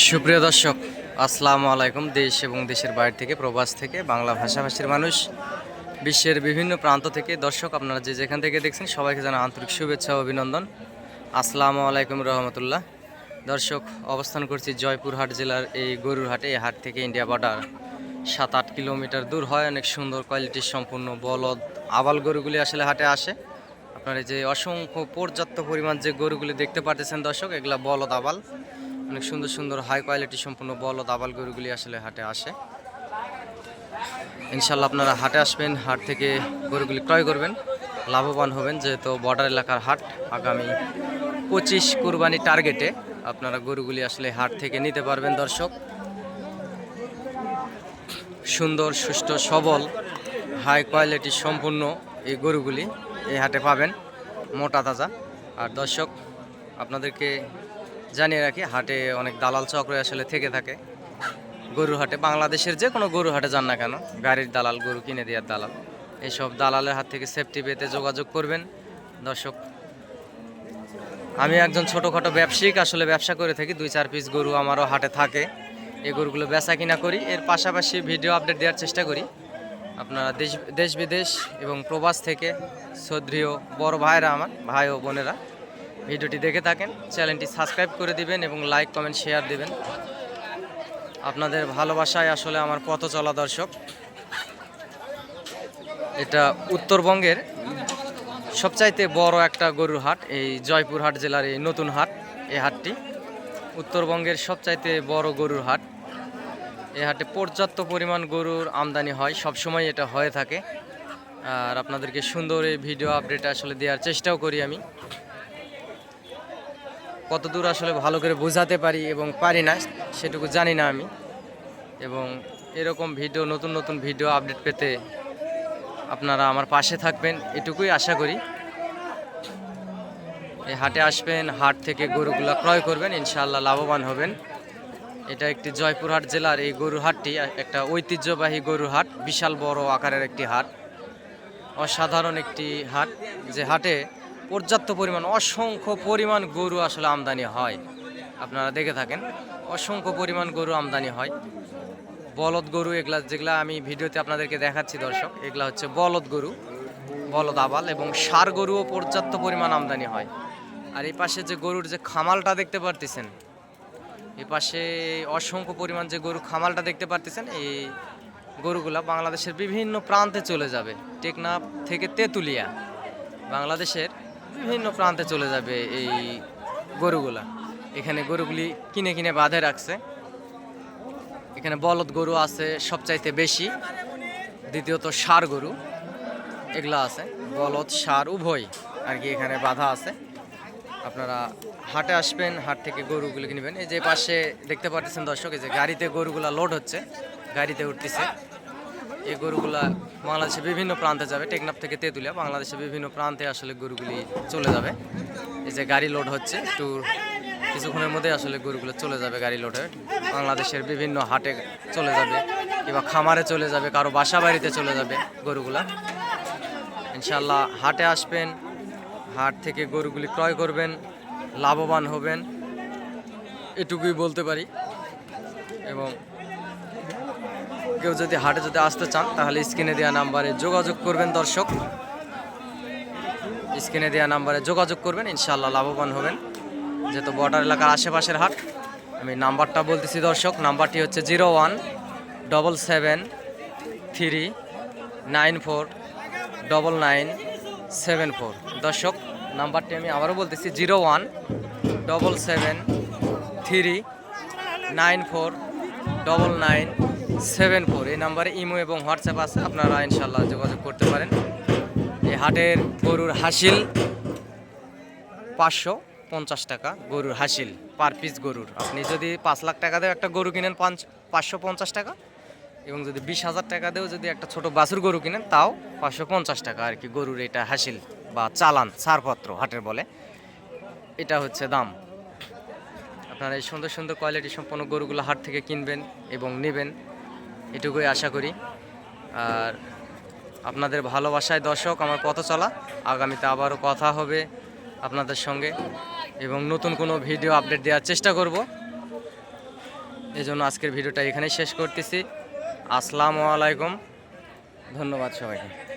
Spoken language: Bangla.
সুপ্রিয় দর্শক, আসসালামু আলাইকুম। দেশ এবং দেশের বাইরে থেকে, প্রবাস থেকে, বাংলা ভাষাভাষীর মানুষ, বিশ্বের বিভিন্ন প্রান্ত থেকে। দর্শক, আপনারা যে যেখান থেকে দেখছেন, সবাইকে জানা আন্তরিক শুভেচ্ছা অভিনন্দন। আসসালামু আলাইকুম রহমতুল্লাহ। দর্শক, অবস্থান করছি জয়পুরহাট জেলার এই গরুর হাটে। এই হাট থেকে ইন্ডিয়া বর্ডার সাত আট কিলোমিটার দূর হয়। অনেক সুন্দর কোয়ালিটির সম্পূর্ণ বলদ আবাল গরুগুলি আসলে হাটে আসে। আপনারা এই যে অসংখ্য পর্যাপ্ত পরিমাণ যে গরুগুলি দেখতে পারতেছেন দর্শক, এগুলা বলদ আবাল। অনেক সুন্দর সুন্দর হাই কোয়ালিটি সম্পূর্ণ বলদ আবাল গরুগুলি আসলে হাটে আসে। ইনশাল্লাহ আপনারা হাটে আসবেন, হাট থেকে গরুগুলি ক্রয় করবেন, লাভবান হবেন যেহেতু বর্ডার এলাকার হাট। আগামী পঁচিশ কুরবানি টার্গেটে আপনারা গরুগুলি আসলে হাট থেকে নিতে পারবেন দর্শক। সুন্দর, সুষ্ঠু, সবল হাই কোয়ালিটি সম্পূর্ণ এই গরুগুলি এই হাটে পাবেন, মোটা তাজা। আর দর্শক, আপনাদেরকে জানিয়ে রাখি, হাটে অনেক দালাল চক্র আসলে থেকে থাকে। গরুর হাটে, বাংলাদেশের যে কোনো গরু হাটে যান না কেন, গাড়ির দালাল, গরু কিনে দেওয়ার দালাল। এইসব দালালের হাত থেকে সেফটি পেতে যোগাযোগ করবেন। দর্শক, আমি একজন ছোটোখাটো ব্যবসায়িক, আসলে ব্যবসা করে থাকি, দুই চার পিস গরু আমারও হাটে থাকে। এই গরুগুলো বেচা কিনা করি। এর পাশাপাশি ভিডিও আপডেট দেওয়ার চেষ্টা করি। আপনারা দেশ দেশ বিদেশ এবং প্রবাস থেকে শ্রদ্ধেয় বড় ভাইরা আমার, ভাই ও বোনেরা। ভিডিওটি দেখে থাকেন, চ্যানেলটি সাবস্ক্রাইব করে দিবেন এবং লাইক, কমেন্ট, শেয়ার দিবেন। আপনাদের ভালোবাসায় আসলে আমার পথ চলা দর্শক। এটা উত্তরবঙ্গের সবচাইতে বড় একটা গরুর হাট, এই জয়পুরহাট জেলার এই নতুন হাট, এই হাটটি। উত্তরবঙ্গের সবচাইতে বড় গরুর হাট। এই হাটে পর্যাপ্ত পরিমাণ গরুর আমদানি হয়, সবসময় এটা হয়ে থাকে। আর আপনাদেরকে সুন্দর এই ভিডিও আপডেট আসলে দেওয়ার চেষ্টাও করি আমি। কতদূর আসলে ভালো করে বোঝাতে পারি এবং পারি না, সেটুকু জানি না আমি। এবং এরকম ভিডিও, নতুন নতুন ভিডিও আপডেট পেতে আপনারা আমার পাশে থাকবেন, এটুকুই আশা করি। এই হাটে আসবেন, হাট থেকে গরুগুলা ক্রয় করবেন, ইনশাআল্লাহ লাভবান হবেন। এটা একটি জয়পুরহাট জেলার এই গরুর হাটটি, একটা ঐতিহ্যবাহী গরুর হাট, বিশাল বড় আকারের একটি হাট। অসাধারণ একটি হাট। যে হাটে পর্যাপ্ত পরিমাণ, অসংখ্য পরিমাণ গরু আসলে আমদানি হয়। আপনারা দেখে থাকেন, অসংখ্য পরিমাণ গরু আমদানি হয়। বলদ গরু এগুলা যেগুলা আমি ভিডিওতে আপনাদেরকে দেখাচ্ছি দর্শক, এগুলা হচ্ছে বলদ গরু, বলদ আবাল এবং সার গরুও পর্যাপ্ত পরিমাণ আমদানি হয়। আর এই পাশে যে গরুর যে খামালটা দেখতে পারতেছেন, এই পাশে অসংখ্য পরিমাণ যে গরু খামালটা দেখতে পারতেছেন, এই গরুগুলা বাংলাদেশের বিভিন্ন প্রান্তে চলে যাবে। টেকনাফ থেকে তেঁতুলিয়া, বাংলাদেশের বিভিন্ন প্রান্তে চলে যাবে এই গরুগুলা। এখানে গরুগুলি কিনে কিনে বাঁধে রাখছে। এখানে বলদ গরু আছে সবচাইতে বেশি। দ্বিতীয়ত সার গরু। এগুলা আছে। বলদ সার উভয় আর কি এখানে বাধা আছে। আপনারা হাটে আসবেন, হাট থেকে গরুগুলো কিনবেন। এই যে পাশে দেখতে পাচ্ছেন দর্শক, এই যে গাড়িতে গরুগুলা লোড হচ্ছে। গাড়িতে উঠতেছে। এই গরুগুলা বাংলাদেশের বিভিন্ন প্রান্তে যাবে। টেকনাফ থেকে তেঁতুলিয়া, বাংলাদেশের বিভিন্ন প্রান্তে আসলে গরুগুলি চলে যাবে। এই যে গাড়ি লোড হচ্ছে, একটু কিছুক্ষণের মধ্যে আসলে গরুগুলো চলে যাবে গাড়ি লোডে বাংলাদেশের বিভিন্ন হাটে চলে যাবে, কিংবা খামারে চলে যাবে, কারও বাসা বাড়িতে চলে যাবে গরুগুলা। ইনশাল্লাহ হাটে আসবেন, হাট থেকে গরুগুলি ক্রয় করবেন, লাভবান হবেন, এটুকুই বলতে পারি। এবং কেউ যদি হাটে যদি আসতে চান, তাহলে স্ক্রিনে দেওয়া নাম্বারে যোগাযোগ করবেন দর্শক। স্ক্রিনে দেওয়া নাম্বারে যোগাযোগ করবেন ইনশাল্লাহ লাভবান হবেন। যেহেতু বর্ডার এলাকার আশেপাশের হাট, আমি নাম্বারটা বলতেছি দর্শক, নাম্বারটি হচ্ছে zero one double seven three nine four double nine seven four. দর্শক, নাম্বারটি আমি আবারও বলতেছি, zero one double seven three nine four double nine seven four এই নাম্বারে ইমো এবং হোয়াটসঅ্যাপ আছে, আপনারা ইনশাল্লাহ যোগাযোগ করতে পারেন। এই হাটের গরুর হাসিল পাঁচশো পঞ্চাশ টাকা, গরুর হাসিল পার পিস গরুর। আপনি যদি পাঁচ লাখ টাকা দিয়ে একটা গরু কিনেন, পাঁচ, পাঁচশো পঞ্চাশ টাকা, এবং যদি বিশ হাজার টাকা দিয়েও যদি একটা ছোট বাছুর গরু কিনেন, তাও পাঁচশো পঞ্চাশ টাকা আর কি, গরুর এটা হাসিল বা চালান, ছাড়পত্র, হাটের বলে। এটা হচ্ছে দাম। আপনারা এই সুন্দর সুন্দর কোয়ালিটি সম্পন্ন গরুগুলো হাট থেকে কিনবেন এবং নেবেন। এটুকুই আশা করি। আর আপনাদের ভালোবাসায় দর্শক আমার পথ চলা। আগামীতে আবারও কথা হবে আপনাদের সঙ্গে এবং নতুন কোনো ভিডিও আপডেট দেওয়ার চেষ্টা করব। এই জন্য আজকের ভিডিওটা এখানেই শেষ করতেছি। আসসালামু আলাইকুম। ধন্যবাদ সবাইকে।